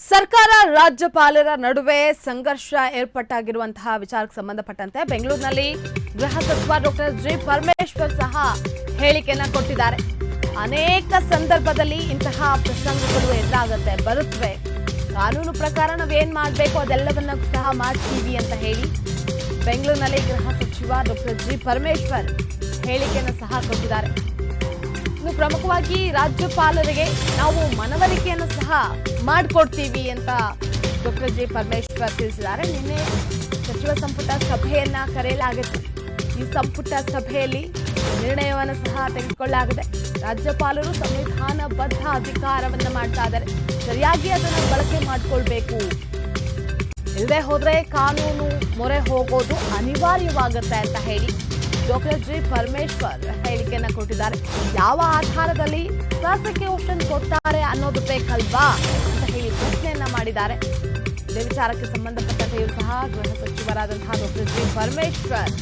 ಸರ್ಕಾರ, ರಾಜ್ಯಪಾಲರ ನಡುವೆ ಸಂಘರ್ಷ ಏರ್ಪಟ್ಟಾಗಿರುವಂತಹ ವಿಚಾರಕ್ಕೆ ಸಂಬಂಧಪಟ್ಟಂತೆ ಬೆಂಗಳೂರಿನಲ್ಲಿ ಗೃಹ ಸಚಿವ ಡಾಕ್ಟರ್ ಜಿ. ಪರಮೇಶ್ವರ್ ಸಹ ಹೇಳಿಕೆಯನ್ನ ಕೊಟ್ಟಿದ್ದಾರೆ. ಅನೇಕ ಸಂದರ್ಭದಲ್ಲಿ ಇಂತಹ ಪ್ರಸಂಗಗಳು ಎದುರಾಗುತ್ತೆ ಬರುತ್ತವೆ ಕಾನೂನು ಪ್ರಕಾರ ನಾವೇನ್ ಮಾಡಬೇಕು, ಅದೆಲ್ಲವನ್ನ ಸಹ ಮಾಡ್ತೀವಿ ಅಂತ ಹೇಳಿ ಬೆಂಗಳೂರಿನಲ್ಲಿ ಗೃಹ ಸಚಿವ ಡಾಕ್ಟರ್ ಜಿ. ಪರಮೇಶ್ವರ್ ಹೇಳಿಕೆಯನ್ನು ಸಹ ಕೊಟ್ಟಿದ್ದಾರೆ. ಇನ್ನು ಪ್ರಮುಖವಾಗಿ ರಾಜ್ಯಪಾಲರಿಗೆ ನಾವು ಮನವರಿಕೆಯನ್ನು ಸಹ ಮಾಡಿಕೊಡ್ತೀವಿ ಅಂತ ಡಾಕ್ಟರ್ ಜಿ ಪರಮೇಶ್ವರ್ ತಿಳಿಸಿದ್ದಾರೆ. ನಿನ್ನೆ ಸಚಿವ ಸಂಪುಟ ಸಭೆಯನ್ನ ಕರೆಯಲಾಗಿತ್ತು. ಈ ಸಂಪುಟ ಸಭೆಯಲ್ಲಿ ನಿರ್ಣಯವನ್ನು ಸಹ ತೆಗೆದುಕೊಳ್ಳಲಾಗಿದೆ. ರಾಜ್ಯಪಾಲರು ಸಂವಿಧಾನಬದ್ಧ ಅಧಿಕಾರವನ್ನು ಮಾಡ್ತಾ ಇದ್ದಾರೆ. ಸರಿಯಾಗಿ ಅದನ್ನು ಬಳಕೆ ಮಾಡಿಕೊಳ್ಬೇಕು. ಇಲ್ಲದೆ ಹೋದರೆ ಕಾನೂನು ಮೊರೆ ಹೋಗೋದು ಅನಿವಾರ್ಯವಾಗುತ್ತೆ ಅಂತ ಹೇಳಿ ಡಾಕ್ಟರ್ ಜಿ ಪರಮೇಶ್ವರ್ ಹೇಳಿಕೆಯನ್ನ ಕೊಟ್ಟಿದ್ದಾರೆ. ಯಾವ ಆಧಾರದಲ್ಲಿ ಪ್ರಾಸಿಕ್ಯೂಷನ್ ಕೊಡ್ತಾರೆ ಅನ್ನೋದು ಬೇಕಲ್ವಾ ಅಂತ ಹೇಳಿ ಪ್ರಶ್ನೆಯನ್ನ ಮಾಡಿದ್ದಾರೆ. ಇದೇ ವಿಚಾರಕ್ಕೆ ಸಂಬಂಧಪಟ್ಟಂತೆಯೂ ಸಹ ಗೃಹ ಸಚಿವರಾದಂತಹ ಡಾಕ್ಟರ್ ಜಿ ಪರಮೇಶ್ವರ್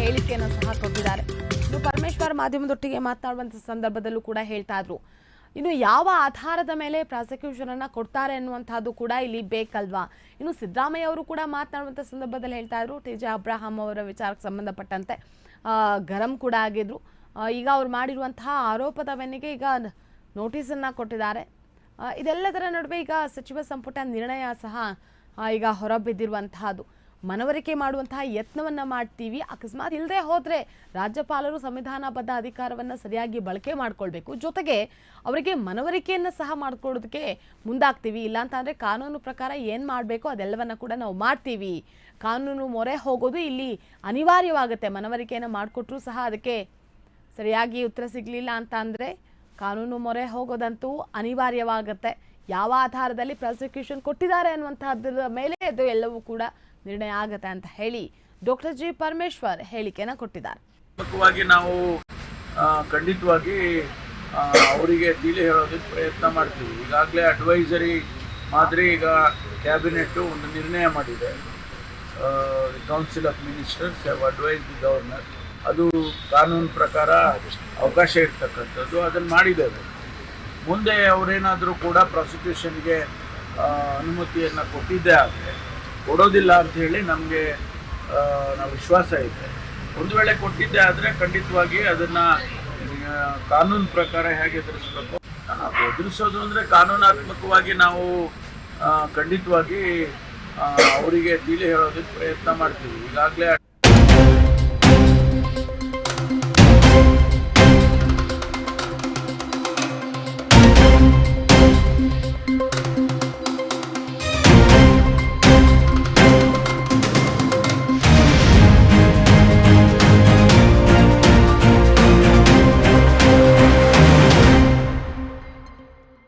ಹೇಳಿಕೆಯನ್ನು ಸಹ ಕೊಟ್ಟಿದ್ದಾರೆ. ಇನ್ನು ಪರಮೇಶ್ವರ್ ಮಾಧ್ಯಮದೊಟ್ಟಿಗೆ ಮಾತನಾಡುವಂಥ ಸಂದರ್ಭದಲ್ಲೂ ಕೂಡ ಹೇಳ್ತಾ ಇದ್ರು. ಇನ್ನು ಯಾವ ಆಧಾರದ ಮೇಲೆ ಪ್ರಾಸಿಕ್ಯೂಷನ್ ಅನ್ನ ಕೊಡ್ತಾರೆ ಅನ್ನುವಂಥದ್ದು ಕೂಡ ಇಲ್ಲಿ ಬೇಕಲ್ವಾ? ಇನ್ನು ಸಿದ್ದರಾಮಯ್ಯ ಅವರು ಕೂಡ ಮಾತನಾಡುವಂಥ ಸಂದರ್ಭದಲ್ಲಿ ಹೇಳ್ತಾ ಇದ್ರು. ಟಿ ಜೆ ಅಬ್ರಾಹಂ ಅವರ ವಿಚಾರಕ್ಕೆ ಸಂಬಂಧಪಟ್ಟಂತೆ. ಗರಂ ಕೂಡ ಆಗಿದ್ರು. ಈಗ ಅವ್ರು ಮಾಡಿರುವಂತಹ ಆರೋಪದ ಬೆನ್ನಿಗೆ ಈಗ ನೋಟಿಸನ್ನು ಕೊಟ್ಟಿದ್ದಾರೆ. ಇದೆಲ್ಲದರ ನಡುವೆ ಈಗ ಸಚಿವ ಸಂಪುಟ ನಿರ್ಣಯ ಸಹ ಈಗ ಹೊರಬಿದ್ದಿರುವಂತಹದ್ದು. ಮನವರಿಕೆ ಮಾಡುವಂತಹ ಯತ್ನವನ್ನ ಮಾಡ್ತೀವಿ. ಅಕಸ್ಮಾತ್ ಇಲ್ಲದೆ ಹೋದ್ರೆ ರಾಜ್ಯಪಾಲರು ಸಂವಿಧಾನಬದ್ಧ ಅಧಿಕಾರವನ್ನ ಸರಿಯಾಗಿ ಬಳಕೆ ಮಾಡ್ಕೊಳ್ಬೇಕು. ಜೊತೆಗೆ ಅವರಿಗೆ ಮನವರಿಕೆಯನ್ನ ಸಹ ಮಾಡ್ಕೊಳ್ಳೋದಕ್ಕೆ ಮುಂದಾಗ್ತೀವಿ. ಇಲ್ಲ ಅಂತ ಅಂದ್ರೆ ಕಾನೂನು ಪ್ರಕಾರ ಏನು ಮಾಡಬೇಕು ಅದೆಲ್ಲವನ್ನ ಕೂಡ ನಾವು ಮಾಡ್ತೀವಿ. ಕಾನೂನು ಮೊರೆ ಹೋಗೋದು ಇಲ್ಲಿ ಅನಿವಾರ್ಯವಾಗುತ್ತೆ. ಮನವರಿಕೆಯನ್ನ ಮಾಡಿಕೊಟ್ರೂ ಸಹ ಅದಕ್ಕೆ ಸರಿಯಾಗಿ ಉತ್ತರ ಸಿಗಲಿಲ್ಲ ಅಂತ ಅಂದರೆ ಕಾನೂನು ಮೊರೆ ಹೋಗೋದಂತೂ ಅನಿವಾರ್ಯವಾಗುತ್ತೆ. ಯಾವ ಆಧಾರದಲ್ಲಿ ಪ್ರಾಸಿಕ್ಯೂಷನ್ ಕೊಟ್ಟಿದ್ದಾರೆ ಅನ್ನುವಂತಹದ್ರ ಮೇಲೆ ಅದು ಎಲ್ಲವೂ ಕೂಡ ನಿರ್ಣಯ ಆಗುತ್ತೆ ಅಂತ ಹೇಳಿ ಡಾಕ್ಟರ್ ಜಿ ಪರಮೇಶ್ವರ್ ಹೇಳಿಕೆನ ಕೊಟ್ಟಿದ್ದಾರೆ. ಮುಖ್ಯವಾಗಿ ನಾವು ಖಂಡಿತವಾಗಿ ಅವರಿಗೆ ತಿಳಿ ಹೇಳೋದಕ್ಕೆ ಪ್ರಯತ್ನ ಮಾಡ್ತೀವಿ. ಈಗಾಗಲೇ ಅಡ್ವೈಸರಿ ಮಾದರಿ ಈಗ ಕ್ಯಾಬಿನೆಟ್ಟು ಒಂದು ನಿರ್ಣಯ ಮಾಡಿದೆ. Council of ministers have advise the governor ಅದು ಕಾನೂನು ಪ್ರಕಾರ ಅವಕಾಶ ಇರ್ತಕ್ಕಂಥದ್ದು. ಅದನ್ನು ಮಾಡಿದ್ದೇವೆ. ಮುಂದೆ ಅವರೇನಾದರೂ ಕೂಡ ಪ್ರಾಸಿಕ್ಯೂಷನ್ಗೆ ಅನುಮತಿಯನ್ನು ಕೊಟ್ಟಿದ್ದೇ ಆದರೆ, ಕೊಡೋದಿಲ್ಲ ಅಂತ ಹೇಳಿ ನಮಗೆ ನಾವು ವಿಶ್ವಾಸ ಇದೆ. ಒಂದು ವೇಳೆ ಕೊಟ್ಟಿದ್ದೆ ಆದರೆ ಖಂಡಿತವಾಗಿ ಅದನ್ನು ಕಾನೂನು ಪ್ರಕಾರ ಹೇಗೆ ಎದುರಿಸ್ಬೇಕು? ಎದುರಿಸೋದು ಅಂದರೆ ಕಾನೂನಾತ್ಮಕವಾಗಿ ನಾವು ಖಂಡಿತವಾಗಿ ಅವರಿಗೆ ತಿಳಿ ಹೇಳೋದಕ್ಕೆ ಪ್ರಯತ್ನ ಮಾಡ್ತೀವಿ. ಈಗಾಗಲೇ